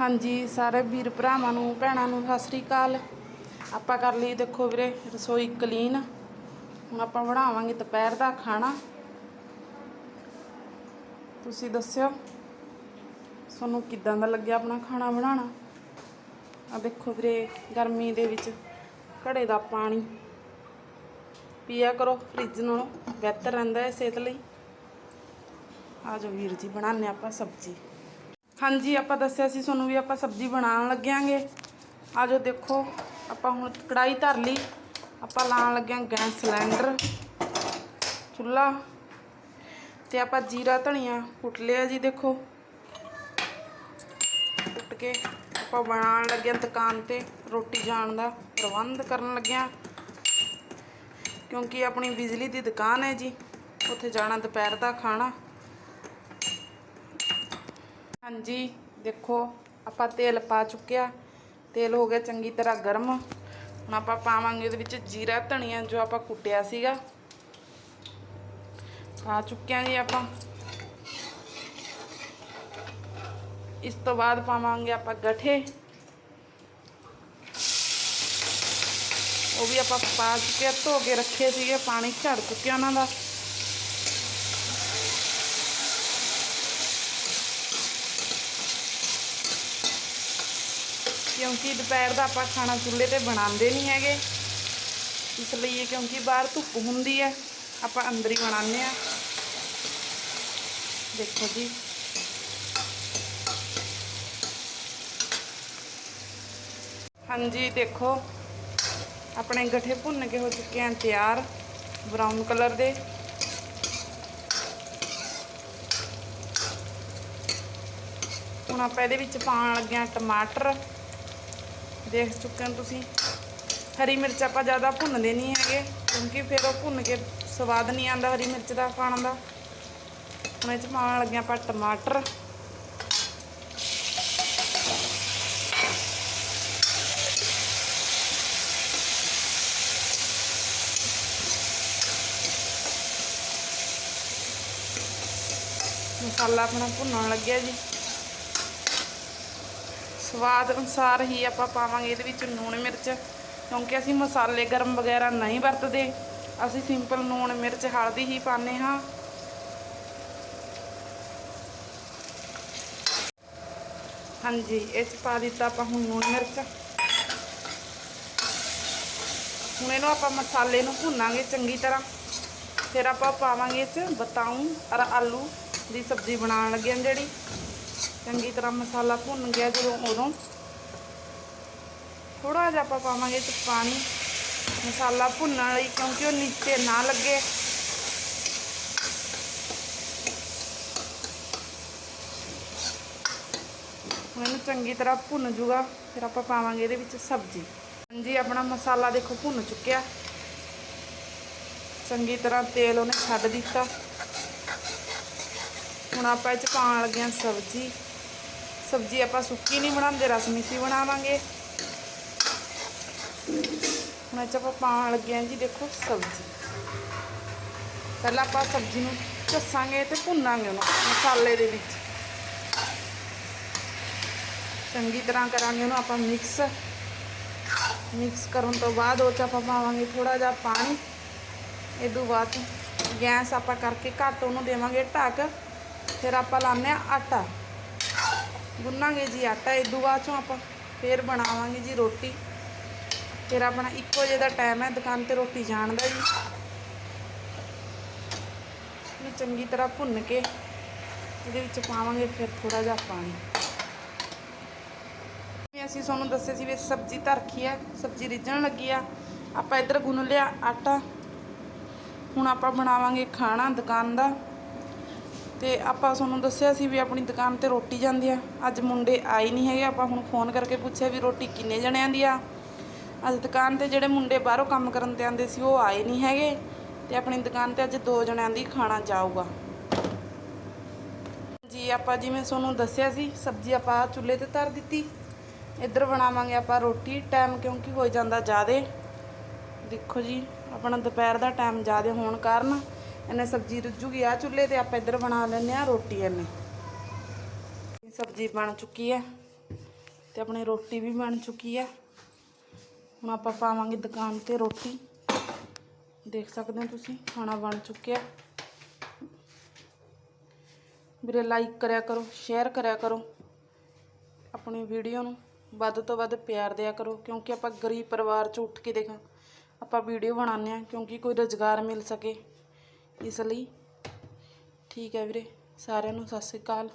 ਹਾਂਜੀ, ਸਾਰੇ ਵੀਰ ਭਰਾਵਾਂ ਨੂੰ, ਭੈਣਾਂ ਨੂੰ ਸਤਿ ਸ੍ਰੀ ਅਕਾਲ। ਆਪਾਂ ਕਰ ਲਈ ਦੇਖੋ ਵੀਰੇ, ਰਸੋਈ ਕਲੀਨ ਹੁਣ ਆਪਾਂ ਬਣਾਵਾਂਗੇ ਦੁਪਹਿਰ ਦਾ ਖਾਣਾ। ਤੁਸੀਂ ਦੱਸਿਓ, ਤੁਹਾਨੂੰ ਕਿੱਦਾਂ ਦਾ ਲੱਗਿਆ ਆਪਣਾ ਖਾਣਾ ਬਣਾਉਣਾ? ਆ ਦੇਖੋ ਵੀਰੇ, ਗਰਮੀ ਦੇ ਵਿੱਚ ਘੜੇ ਦਾ ਪਾਣੀ। ਪੀਆ ਕਰੋ ਫ੍ਰਿਜ ਨਾਲੋਂ, ਬਿਹਤਰ ਰਹਿੰਦਾ ਹੈ ਸਿਹਤ ਲਈ। ਆ ਜਾਓ ਵੀਰ ਜੀ, ਬਣਾਉਂਦੇ ਆਪਾਂ ਸਬਜ਼ੀ। ਹਾਂਜੀ, ਆਪਾਂ ਦੱਸਿਆ ਸੀ ਤੁਹਾਨੂੰ ਵੀ ਆਪਾਂ ਸਬਜ਼ੀ ਬਣਾਉਣ ਲੱਗਿਆਂਗੇ। ਆ ਜਾਓ ਦੇਖੋ, ਆਪਾਂ ਹੁਣ ਕੜਾਈ ਧਰ ਲਈ। ਆਪਾਂ ਲਾਉਣ ਲੱਗਿਆ ਗੈਸ ਸਿਲੰਡਰ, ਚੁੱਲ੍ਹਾ ਤੇ ਆਪਾਂ ਜੀਰਾ, ਧਨੀਆ ਕੁੱਟ ਲਿਆ ਜੀ ਦੇਖੋ। ਕੁੱਟ ਕੇ ਆਪਾਂ ਬਣਾਉਣ ਲੱਗਿਆ ਦੁਕਾਨ ਤੇ ਰੋਟੀ ਜਾਣ ਦਾ ਪ੍ਰਬੰਧ ਕਰਨ ਲੱਗਿਆ। ਕਿਉਂਕਿ ਆਪਣੀ ਬਿਜਲੀ ਦੀ ਦੁਕਾਨ ਹੈ ਜੀ, ਉੱਥੇ ਜਾਣਾ ਦੁਪਹਿਰ ਦਾ ਖਾਣਾ। ਹਾਂਜੀ ਦੇਖੋ ਆਪਾਂ ਤੇਲ ਪਾ ਚੁੱਕਿਆ। ਤੇਲ ਹੋ ਗਿਆ ਚੰਗੀ ਤਰ੍ਹਾਂ ਗਰਮ। ਹੁਣ ਆਪਾਂ ਪਾਵਾਂਗੇ ਉਹਦੇ ਵਿੱਚ ਜੀਰਾ ਧਨੀਆ ਜੋ ਆਪਾਂ ਕੁੱਟਿਆ ਸੀਗਾ। ਪਾ ਚੁੱਕਿਆ ਜੀ ਆਪਾਂ। ਇਸ ਤੋਂ ਬਾਅਦ ਪਾਵਾਂਗੇ ਆਪਾਂ ਗਠੇ। ਉਹ ਵੀ ਆਪਾਂ ਪਾ ਚੁੱਕੇ ਆ, ਧੋ ਕੇ ਰੱਖੇ ਸੀਗੇ ਪਾਣੀ ਝੜ ਚੁੱਕਿਆ ਉਹਨਾਂ ਦਾ। ਕਿਉਂਕਿ ਦੁਪਹਿਰ ਦਾ ਆਪਾਂ ਖਾਣਾ ਚੁੱਲ੍ਹੇ ਤੇ ਬਣਾਉਂਦੇ ਨਹੀਂ ਹੈਗੇ। ਇਸ ਲਈ ਕਿਉਂਕਿ ਬਾਹਰ ਧੁੱਪ ਹੁੰਦੀ ਹੈ, ਆਪਾਂ ਅੰਦਰ ਹੀ ਬਣਾਉਂਦੇ ਆ ਦੇਖੋ ਜੀ। ਹਾਂਜੀ, ਦੇਖੋ। ਆਪਣੇ ਗੱਠੇ ਭੁੰਨ ਕੇ ਹੋ ਚੁੱਕੇ ਹਨ ਤਿਆਰ ਬਰਾਊਨ ਕਲਰ ਦੇ। ਹੁਣ ਆਪਾਂ ਇਹਦੇ ਵਿੱਚ ਪਾਉਣ ਲੱਗੇ ਹਾਂ ਟਮਾਟਰ। ਦੇਖ ਚੁੱਕੇ ਹੋ ਤੁਸੀਂ। ਹਰੀ ਮਿਰਚ ਆਪਾਂ ਜ਼ਿਆਦਾ ਭੁੰਨਦੇ ਨਹੀਂ ਹੈਗੇ, ਕਿਉਂਕਿ ਫਿਰ ਉਹ ਭੁੰਨ ਕੇ ਸਵਾਦ ਨਹੀਂ ਆਉਂਦਾ ਹਰੀ ਮਿਰਚ ਦਾ ਖਾਣ ਦਾ। ਹੁਣ ਇਹ ਚ ਪਾਉਣ ਲੱਗੇ ਆਪਾਂ ਟਮਾਟਰ। ਮਸਾਲਾ ਆਪਣਾ ਭੁੰਨਣ ਲੱਗਿਆ ਜੀ। ਸਵਾਦ ਅਨੁਸਾਰ ਹੀ ਆਪਾਂ ਪਾਵਾਂਗੇ ਇਹਦੇ ਵਿੱਚ ਲੂਣ ਮਿਰਚ, ਕਿਉਂਕਿ ਅਸੀਂ ਮਸਾਲੇ ਗਰਮ ਵਗੈਰਾ ਨਹੀਂ ਵਰਤਦੇ। ਅਸੀਂ ਸਿੰਪਲ ਲੂਣ ਮਿਰਚ, ਹਲਦੀ ਹੀ ਪਾਉਂਦੇ ਹਾਂ। ਹਾਂਜੀ, ਇਹ 'ਚ ਪਾ ਦਿੱਤਾ ਆਪਾਂ ਹੁਣ ਲੂਣ ਮਿਰਚ। ਹੁਣ ਇਹਨੂੰ ਆਪਾਂ ਮਸਾਲੇ ਨੂੰ ਭੁੰਨਾਂਗੇ ਚੰਗੀ ਤਰ੍ਹਾਂ। ਫਿਰ ਆਪਾਂ ਪਾਵਾਂਗੇ ਇਸ 'ਚ ਬਤਾਉਂ ਔਰ ਆਲੂ ਦੀ ਸਬਜ਼ੀ ਬਣਾਉਣ ਲੱਗੇ ਹਾਂ ਜਿਹੜੀ। ਚੰਗੀ ਤਰ੍ਹਾਂ ਮਸਾਲਾ ਭੁੰਨ ਗਿਆ, ਜਦੋਂ ਉਦੋਂ ਥੋੜਾ ਜਿਹਾ ਆਪਾਂ ਪਾਵਾਂਗੇ ਤੇ ਪਾਣੀ ਮਸਾਲਾ ਭੁੰਨਣ ਲਈ, ਕਿਉਂਕਿ ਉਹ ਨੀਚੇ ਨਾ ਲੱਗੇ। ਇਹਨੂੰ ਚੰਗੀ ਤਰ੍ਹਾਂ ਭੁੰਨ ਜੂਗਾ, ਫਿਰ ਆਪਾਂ ਪਾਵਾਂਗੇ ਇਹਦੇ ਵਿੱਚ ਸਬਜ਼ੀ। ਹਾਂਜੀ, ਆਪਣਾ ਮਸਾਲਾ ਦੇਖੋ ਭੁੰਨ ਚੁੱਕਿਆ। ਚੰਗੀ ਤਰ੍ਹਾਂ ਤੇਲ ਉਹਨੇ ਛੱਡ ਦਿੱਤਾ। ਹੁਣ ਆਪਾਂ ਇਹ ਚ ਪਾਉਣ ਲੱਗੇ ਹਾਂ ਸਬਜ਼ੀ। ਸਬਜ਼ੀ ਆਪਾਂ ਸੁੱਕੀ ਨਹੀਂ ਬਣਾਉਂਦੇ, ਰਸ ਮਿੱਸੀ ਬਣਾਵਾਂਗੇ ਹੁਣ ਇਹ ਚ ਆਪਾਂ ਪਾਉਣ ਲੱਗੇ ਹਾਂ ਜੀ, ਦੇਖੋ ਸਬਜ਼ੀ। ਪਹਿਲਾਂ ਆਪਾਂ ਸਬਜ਼ੀ ਨੂੰ ਝੱਸਾਂਗੇ ਤੇ ਭੁੰਨਾਂਗੇ ਉਹਨੂੰ, ਮਸਾਲੇ ਦੇ ਵਿੱਚ। ਚੰਗੀ ਤਰ੍ਹਾਂ ਕਰਾਂਗੇ ਉਹਨੂੰ ਆਪਾਂ ਮਿਕਸ। ਮਿਕਸ ਕਰਨ ਤੋਂ ਬਾਅਦ ਉਹ ਚ ਆਪਾਂ ਪਾਵਾਂਗੇ ਥੋੜਾ ਜਿਹਾ ਪਾਣੀ। ਇਹ ਤੋਂ ਬਾਅਦ ਗੈਸ ਆਪਾਂ ਕਰਕੇ ਘੱਟ ਉਹਨੂੰ ਦੇਵਾਂਗੇ ਢੱਕ। ਫਿਰ ਆਪਾਂ ਲਾਉਂਦੇ ਆ ਆਟਾ। ਗੁੰਨਾਂਗੇ ਜੀ ਆਟਾ ਇਦੋਂ ਬਾਅਦ ਚੋਂ ਆਪਾਂ ਫੇਰ ਬਣਾਵਾਂਗੇ ਜੀ ਰੋਟੀ। ਫਿਰ ਆਪਣਾ ਇੱਕੋ ਵਜੇ ਦਾ ਟਾਈਮ ਹੈ, ਦੁਕਾਨ ਤੇ ਰੋਟੀ ਜਾਣ ਦਾ ਜੀ। ਇਹਨੂੰ ਚੰਗੀ ਤਰ੍ਹਾਂ ਭੁੰਨ ਕੇ ਇਹਦੇ ਵਿੱਚ ਪਾਵਾਂਗੇ ਫਿਰ ਥੋੜਾ ਜਿਹਾ ਪਾਣੀ। ਜਿਵੇਂ ਅਸੀਂ ਤੁਹਾਨੂੰ ਦੱਸਿਆ ਸੀ ਵੀ ਸਬਜ਼ੀ ਧਰਖੀ ਹੈ, ਸਬਜ਼ੀ ਰਿੱਝਣ ਲੱਗੀ ਆ। ਆਪਾਂ ਇੱਧਰ ਗੁੰਨ ਲਿਆ ਆਟਾ। ਹੁਣ ਆਪਾਂ ਬਣਾਵਾਂਗੇ ਖਾਣਾ ਦੁਕਾਨ ਦਾ। ਤੇ ਆਪਾਂ ਤੁਹਾਨੂੰ ਦੱਸਿਆ ਸੀ ਵੀ ਆਪਣੀ ਦੁਕਾਨ ਤੇ ਰੋਟੀ ਜਾਂਦੀ ਆ। ਅੱਜ ਮੁੰਡੇ ਆਏ ਨਹੀਂ ਹੈਗੇ, ਆਪਾਂ ਹੁਣ ਫੋਨ ਕਰਕੇ ਪੁੱਛਿਆ ਵੀ ਰੋਟੀ ਕਿੰਨੇ ਜਣਿਆਂ ਦੀ ਆ? ਅੱਜ ਦੁਕਾਨ ਤੇ ਜਿਹੜੇ ਮੁੰਡੇ ਬਾਹਰੋਂ ਕੰਮ ਕਰਨ ਤੇ ਆਂਦੇ ਸੀ, ਉਹ ਆਏ ਨਹੀਂ ਹੈਗੇ ਤੇ ਆਪਣੀ ਦੁਕਾਨ ਤੇ ਅੱਜ ਦੋ ਜਣਿਆਂ ਦੀ ਖਾਣਾ ਜਾਊਗਾ। ਜੀ, ਆਪਾਂ ਜਿਵੇਂ ਤੁਹਾਨੂੰ ਦੱਸਿਆ ਸੀ, ਸਬਜ਼ੀ ਆਪਾਂ ਚੁੱਲ੍ਹੇ ਤੇ ਧਰ ਦਿੱਤੀ। ਇੱਧਰ ਬਣਾਵਾਂਗੇ ਆਪਾਂ ਰੋਟੀ ਟਾਈਮ ਕਿਉਂਕਿ ਹੋ ਜਾਂਦਾ ਜ਼ਿਆਦੇ। ਦੇਖੋ ਜੀ, ਆਪਣਾ ਦੁਪਹਿਰ ਦਾ ਟਾਈਮ ਜ਼ਿਆਦੇ ਹੋਣ ਕਾਰਨ ਇਹਨੇ ਸਬਜ਼ੀ ਰੁੱਝੂਗੀ ਆ ਚੁੱਲ੍ਹੇ ਤੇ ਆਪਾਂ ਇੱਧਰ ਬਣਾ ਲੈਂਦੇ ਆ ਰੋਟੀ ਇਹਨੇ। ਸਬਜ਼ੀ ਬਣ ਚੁੱਕੀ ਹੈ ਤੇ ਆਪਣੀ ਰੋਟੀ ਵੀ ਬਣ ਚੁੱਕੀ ਹੈ। ਹੁਣ ਆਪਾਂ ਪਾਵਾਂਗੇ ਦੁਕਾਨ ਤੇ ਰੋਟੀ। ਦੇਖ ਸਕਦੇ ਹੋ ਤੁਸੀਂ, ਖਾਣਾ ਬਣ ਚੁੱਕਿਆ। ਵੀਰੇ ਲਾਈਕ ਕਰਿਆ ਕਰੋ ਸ਼ੇਅਰ ਕਰਿਆ ਕਰੋ। ਆਪਣੀ ਵੀਡੀਓ ਨੂੰ ਵੱਧ ਤੋਂ ਵੱਧ ਪਿਆਰ ਦਿਆ ਕਰੋ, ਕਿਉਂਕਿ ਆਪਾਂ ਗਰੀਬ ਪਰਿਵਾਰ ਚ ਉੱਠ ਕੇ ਦੇਖਾਂ, ਆਪਾਂ ਵੀਡੀਓ ਬਣਾਉਂਦੇ ਆ ਕਿਉਂਕਿ ਕੋਈ ਰੁਜ਼ਗਾਰ ਮਿਲ ਸਕੇ। ਇਸ ਲਈ। ਠੀਕ ਹੈ ਵੀਰੇ ਸਾਰਿਆਂ ਨੂੰ ਸਤਿ ਸ਼੍ਰੀ ਅਕਾਲ।